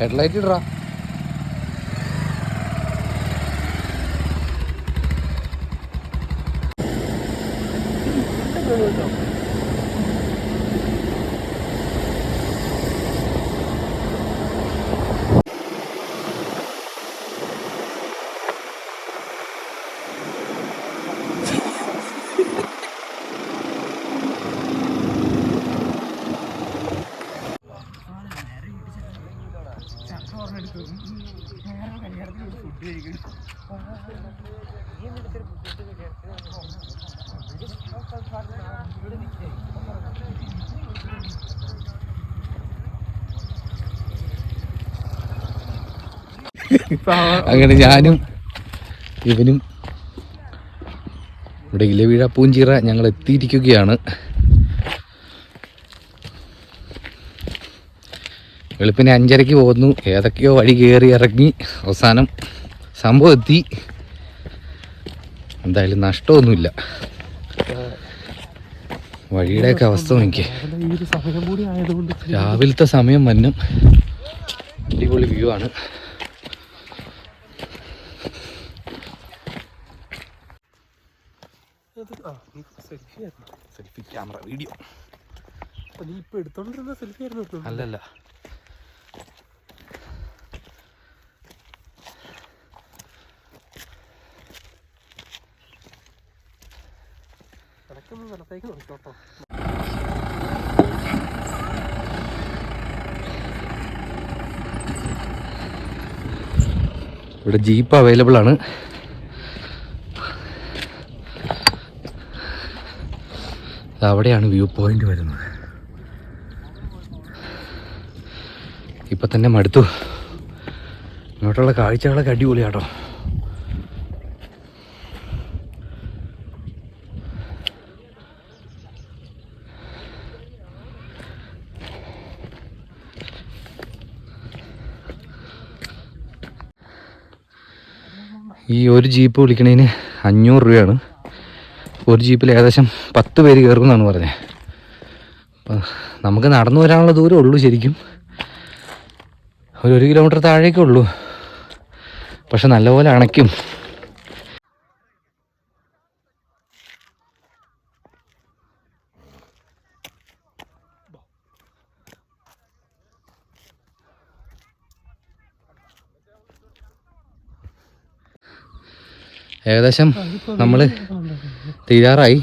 Headlight ഇടറാ. അങ്ങനെ ഞാനും ഇവനും ഇവിടെ ഇലവീഴ പൂഞ്ചിറ ഞങ്ങൾ എത്തിയിരിക്കുകയാണ്. വെളുപ്പിന് അഞ്ചരയ്ക്ക് പോകുന്നു. ഏതൊക്കെയോ വഴി കയറി ഇറങ്ങി അവസാനം സംഭവം എത്തി എന്തായാലും നഷ്ടമൊന്നുമില്ല. വഴിയുടെയൊക്കെ അവസ്ഥ നോക്കി രാവിലത്തെ സമയം വന്നും. അടിപൊളി വ്യൂ ആണ്. Selfie camera video. അല്ലല്ല. ഇടയ്ക്കൊന്ന് നിലത്തേക്ക് നോക്കിക്കോട്ടോ ഇവിടെ ജീപ്പ് അവൈലബിൾ ആണ്. അവിടെയാണ് വ്യൂ പോയിന്റ് വരുന്നത്. ഇപ്പൊ തന്നെ മടുത്തു. ഇങ്ങോട്ടുള്ള കാഴ്ചകളൊക്കെ അടിപൊളിയാട്ടോ. ഈ ഒരു ജീപ്പ് വിളിക്കണതിന് അഞ്ഞൂറ് രൂപയാണ്. ഒരു ജീപ്പിൽ ഏകദേശം പത്ത് പേര് കയറുമെന്നാണ് പറഞ്ഞത് അപ്പം നമുക്ക് നടന്നു വരാനുള്ള ദൂരം ഉള്ളൂ ശരിക്കും. ഒരു ഒരു കിലോമീറ്റർ താഴേക്കേ ഉള്ളൂ. പക്ഷെ നല്ലപോലെ അണയ്ക്കും. ഏകദേശം നമ്മൾ തീരാറായി.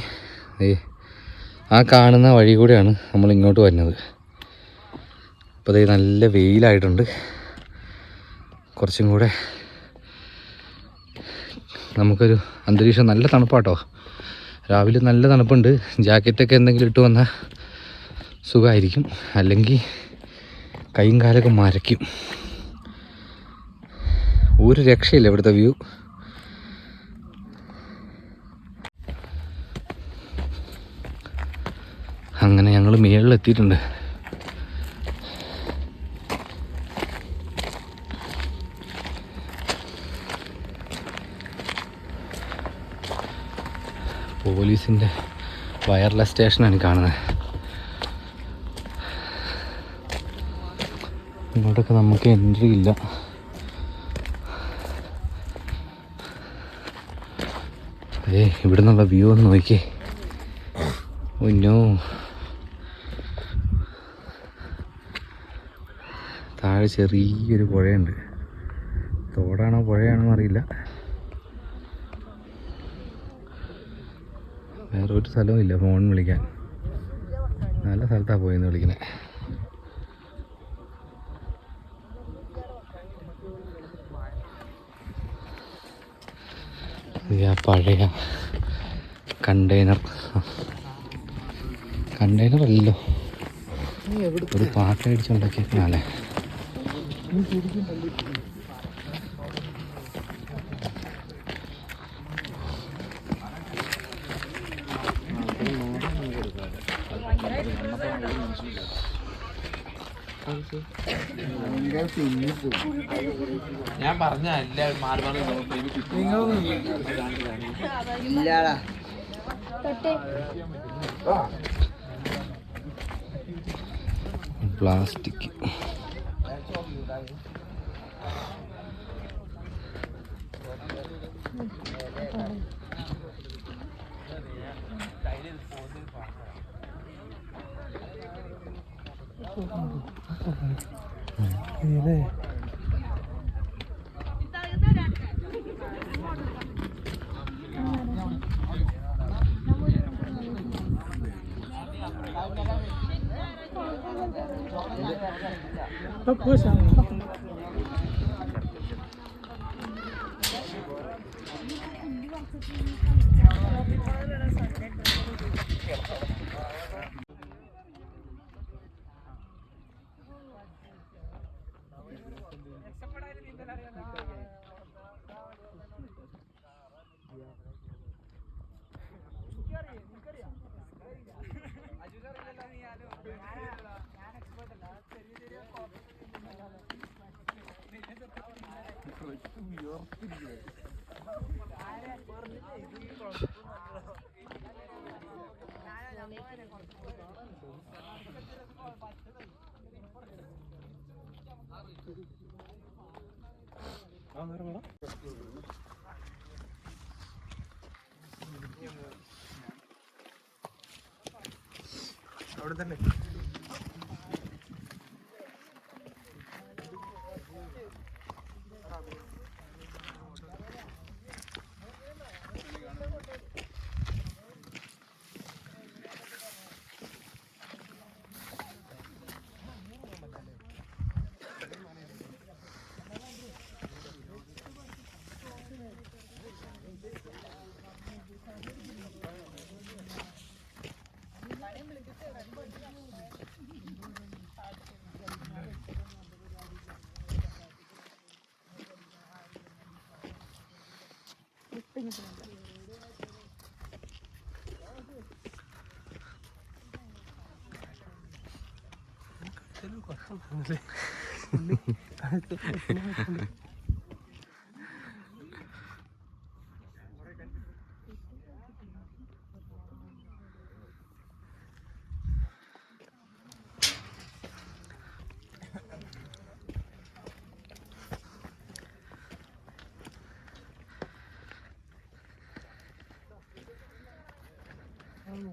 ദേ ആ കാണുന്ന വഴി കൂടെയാണ് നമ്മൾ ഇങ്ങോട്ട് വരുന്നത്. അപ്പോൾ ദേ നല്ല വെയിലായിട്ടുണ്ട്. കുറച്ചും കൂടെ നമുക്കൊരു അന്തരീക്ഷം നല്ല തണുപ്പാട്ടോ. രാവിലെ നല്ല തണുപ്പുണ്ട്. ജാക്കറ്റൊക്കെ എന്തെങ്കിലും ഇട്ട് വന്നാൽ സുഖമായിരിക്കും അല്ലെങ്കിൽ കൈയും കാലൊക്കെ മരയ്ക്കും. ഒരു രക്ഷയില്ല ഇവിടുത്തെ വ്യൂ. ഞങ്ങൾ മേളിലെത്തിയിട്ടുണ്ട്. പോലീസിന്റെ വയർലെസ് സ്റ്റേഷനാണ് കാണുന്നത്. ഇങ്ങോട്ടൊക്കെ നമുക്ക് എൻട്രി ഇല്ല. അതെ ഇവിടെ നിന്നുള്ള വ്യൂ ഒന്ന് നോക്കിയേ. ഒന്നോ താഴെ ചെറിയൊരു പുഴയുണ്ട്. തോടാണോ പുഴയാണോ അറിയില്ല. വേറെ ഒരു സ്ഥലവും ഇല്ല ഫോൺ വിളിക്കാൻ. നല്ല സ്ഥലത്താണ് പോയെന്ന് ആ പഴയ കണ്ടെയ്നർ. കണ്ടെയ്നർ അല്ലല്ലോ ഒരു പാട്ട് അടിച്ചുണ്ടാക്കിയാലേ ഞാൻ പറഞ്ഞ അല്ല മാറി മാറി പ്ലാസ്റ്റിക്. ดีเลย ഇതേ ആ നേരം അവിടെ തന്നെ. എന്നടാ എടുത്തിട്ടോ വാ അങ്ങ് പോയിട്ട് വരാം കാണുന്നു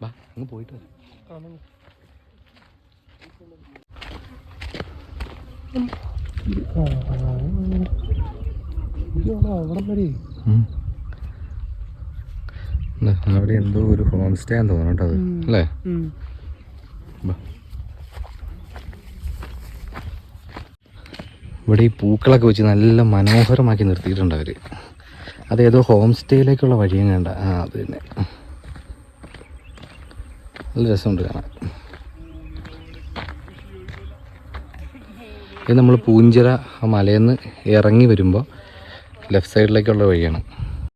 വാ വരെ പോയിട്ട് ദാ, അവിടെ എന്തോ ഒരു ഹോം സ്റ്റേ ആണെന്ന് തോന്നുന്നു കേട്ടോ അത്. അല്ലേ. ഇവിടെ ഈ പൂക്കളൊക്കെ വെച്ച് നല്ല മനോഹരമാക്കി നിർത്തിയിട്ടുണ്ട് അവർ. അതേതോ ഹോം സ്റ്റേയിലേക്കുള്ള വഴിയും കണ്ട. ആ അത് തന്നെ. നല്ല രസമുണ്ട് കാണാൻ. ഇത് നമ്മൾ പൂഞ്ചിറ മലയിൽ നിന്ന് ഇറങ്ങി വരുമ്പോൾ ലെഫ്റ്റ് സൈഡിലേക്കുള്ള വഴിയാണ്.